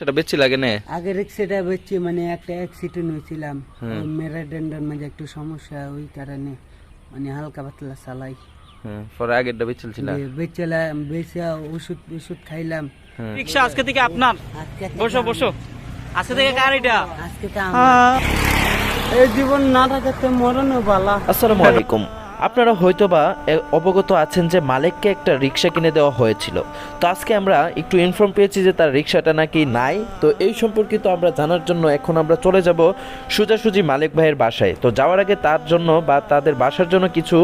সেটা বেশি লাগে না? আগে রিক্সাটা বেচছি মানে একটা অ্যাক্সিডেন্ট হয়েছিলাম। মেরাডেন্ডার মাঝে একটু সমস্যা ওই কারণে মানে হালকা পাতলা চালাই। পরে আগেরটা বেচেছিল বেচলাম বেচা ওষুধ ওষুধ খাইলাম। রিক্সা আজকে থেকে আপনার? বসো বসো। আজকে থেকে কার এটা? আজকে তো এই জীবন না থাকাতে মরণও বালা। আসসালামু আলাইকুম। আপনারা হয়তোবা অবগত আছেন যে মালিককে একটা রিক্সা কিনে দেওয়া হয়েছিল। তো আজকে আমরা একটু ইনফর্ম পেয়েছি যে তার রিক্সাটা নাকি নাই। তো এই সম্পর্কিত আমরা জানার জন্য এখন আমরা চলে যাব সোজাসুজি মালিক ভাইয়ের বাসায়। তো যাওয়ার আগে তার জন্য বা তাদের বাসার জন্য কিছু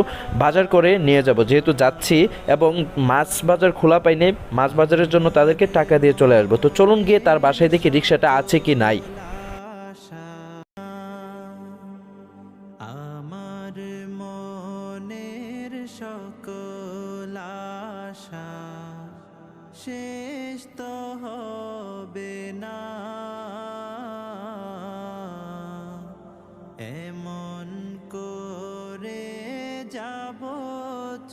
বাজার করে নিয়ে যাব। যেহেতু যাচ্ছি এবং মাছ বাজার খোলা পাইনি, মাছ বাজারের জন্য তাদেরকে টাকা দিয়ে চলে আসব। তো চলুন গিয়ে তার বাসায় দেখি রিক্সাটা আছে কি নাই। শেষ তো হবে না। এমন করে যাব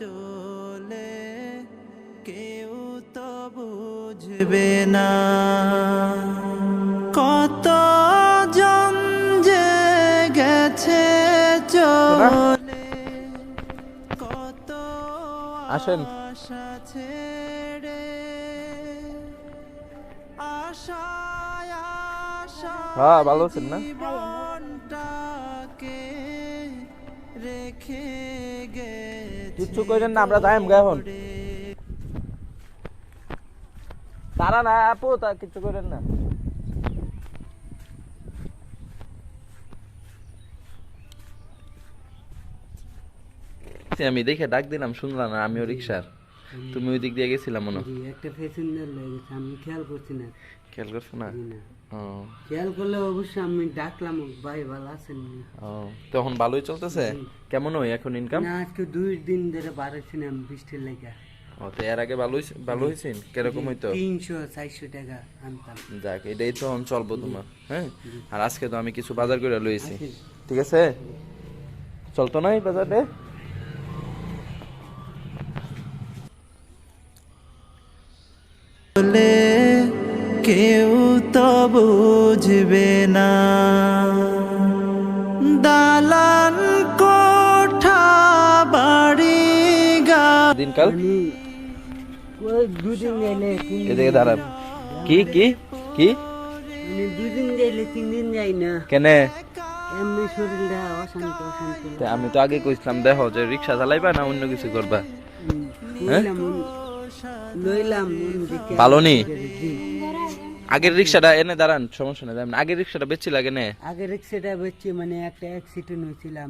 চলে কেউ তো বুঝবে না। কত জন যে গেছে চলে কত আসেন। হ্যাঁ ভালো আছেন না? কিচ্ছু কইলেন না আমরা যাইম গা এখন। তারা না আপু তা কিচ্ছু করেন না। আমি দেখে ডাক দিলাম শুনলাম না আমিও রিক্সার তুমি ওই দিক দিয়ে গেছিলাম মনে হয়। একটা প্যাসেঞ্জার লেগেছে আমি খেয়াল করছি না। খেয়াল করছ না? খেয়াল করলে অবশ্যই আমি ডাকলাম ভাই ভালো আছেন ও তখন ভালোই চলতেছে? কেমন ওই এখন ইনকাম না আজকে দুই দিন ধরে বাড়াইছিলাম বৃষ্টির লেগে। ও তো এর আগে ভালোই ভালো হয়েছেন? কীরকম হইতো? তিনশো চারশো টাকা আনতাম। যাক এটাই তো চলবো তোমার হ্যাঁ? আর আজকে তো আমি কিছু বাজার করে লইছি। ঠিক আছে? চলতো না এই বাজারে বলে কেউ তো বুঝবে না। দালান কোঠা বাড়ি গা দিনকাল? কি কি কি? দিন আমি তো আগে কইছিলাম দেখো যে রিক্সা চালাইবা না অন্য কিছু করবা? হুম, আগের রিক্সাটা এনে দাঁড়ান সমস্যা নেই। আগের রিক্সাটা লাগে নে? আগে রিক্সাটা মানে একটা অ্যাক্সিডেন্ট হয়েছিলাম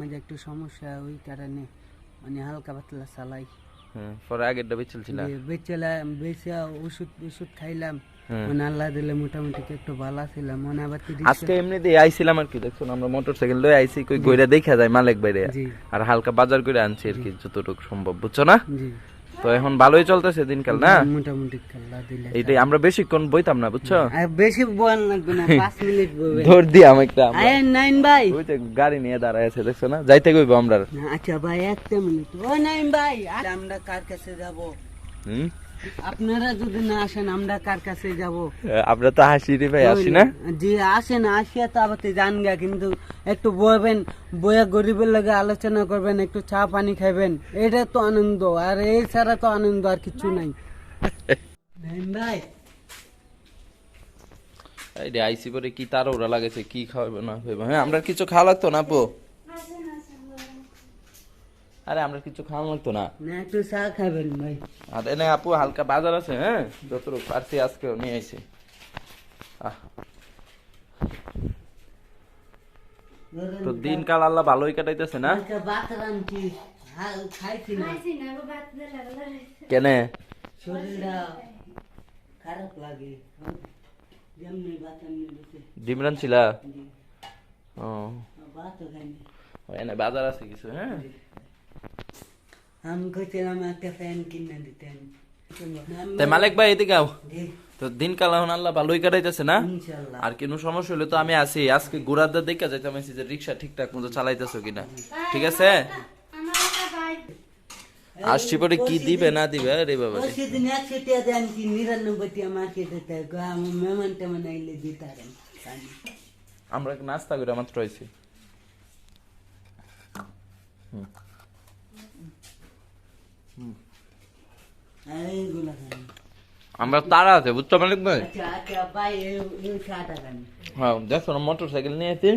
মাঝে একটু সমস্যা ওই কারণে মানে হালকা পাতলা চালাই। পরে আগেরটা বেচেছিল বেচলাম বেচা ওষুধ ওষুধ খাইলাম। মানে আল্লাহ দিলে মোটামুটি একটু ভালো ছিলাম মানে আবার আজকে এমনি দিয়ে আইছিলাম আর কি দেখছ আমরা মোটর সাইকেল লয়ে আইছি কই গইরা দেখা যায় মালিক বাইরে। আর হালকা বাজার করে আনছি আর কি যতটুকু সম্ভব বুঝছ না? জি। তো এখন ভালোই চলতেছে দিনকাল না? মোটামুটি এইটাই আমরা বেশিক্ষণ বইতাম না বুঝছ? বেশি বয়ান লাগবে না মিনিট ধর একটা। নাইন ভাই। ওই গাড়ি নিয়ে দাঁড়ায় আছে দেখছ না? যাইতে কইবো আমরা। আচ্ছা ভাই একটা মিনিট। ও নাইন ভাই আর আমরা কার কাছে যাব? হুম? আপনারা যদি না আসেন আমরা কার কাছে যাব? আমরা তো হাসি রে ভাই আসি না? জি আসেন আসিয়া তো আবার গা কিন্তু একটু বইবেন বইয়া গরিবের লাগে আলোচনা করবেন একটু চা পানি খাবেন এটা তো আনন্দ আর এই ছাড়া তো আনন্দ আর কিছু নাই। ভাই। এই রে আইসি পরে কি তার ওরা লাগেছে কি খাওয়াবে না হ্যাঁ আমরা কিছু খাওয়া লাগতো না আপু? আরে আমরা কিছু খাওয়া লাগতো না। না একটু চা খাবেন ভাই। আর এনে আপু হালকা বাজার আছে হ্যাঁ? যতটুকু পারছি আজকেও নিয়ে আইছি। আহ, তো দিনকাল আল্লাহ ভালোই কাটাইতেছে না? ভাত রাঁধছি হা- খাইছি না। কেনে? ডিম রানছিলা? ও। ও, এনে বাজার আছে কিছু হ্যাঁ? আমি কইছিলাম একটা ফ্যান কিনে দিতেন তাই মালিক ভাই এদিকে আও জি, তো দিনকাল এখন আল্লাহ ভালোই কাটাইতেছে না আর কোনো সমস্যা হলে তো আমি আছি আজকে ঘোরার দেখা যাইতাম আছি যে রিক্সা ঠিকঠাক মতো চালাইতেছো কিনা ঠিক আছে আসছি পরে কি দিবে না দিবে আরে বাবা সেদিন একশো টাকা নিরানব্বই আমার মেহমান টেমান আইলে দিতারেন আমরা নাস্তা করে মাত্র এইগুলো খান আমরা তারা আছে বুঝছ মালিক ভাই? আচ্ছা আচ্ছা হ্যাঁ দেখো না মোটর সাইকেল নিয়ে এসে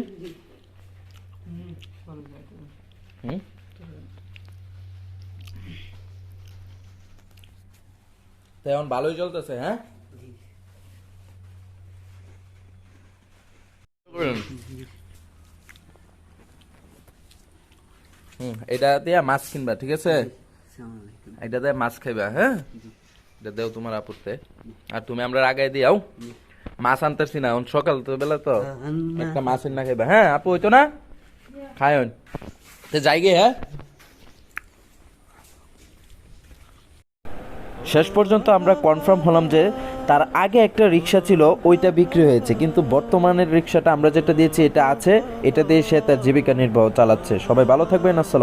এখন ভালোই চলতেছে হ্যাঁ? হুম এটা দিয়ে মাছ কিনবা ঠিক আছে? এটা দিয়ে মাছ খাইবা হ্যাঁ? এটা দেও তোমার আপুতে আর তুমি আমরা দিয়াও। মাছ আনতেছি না সকাল তো বেলা তো। একটা মাছ না খাইবা। হ্যাঁ আপু হইতো না? তো যাই গে হ্যাঁ? শেষ পর্যন্ত আমরা কনফার্ম হলাম যে তার আগে একটা রিক্সা ছিল ওইটা বিক্রি হয়েছে। কিন্তু বর্তমানের রিক্সাটা আমরা যেটা দিয়েছি এটা আছে। এটা দিয়ে সে তার জীবিকা নির্বাহ চালাচ্ছে। সবাই ভালো থাকবেন আসসালাম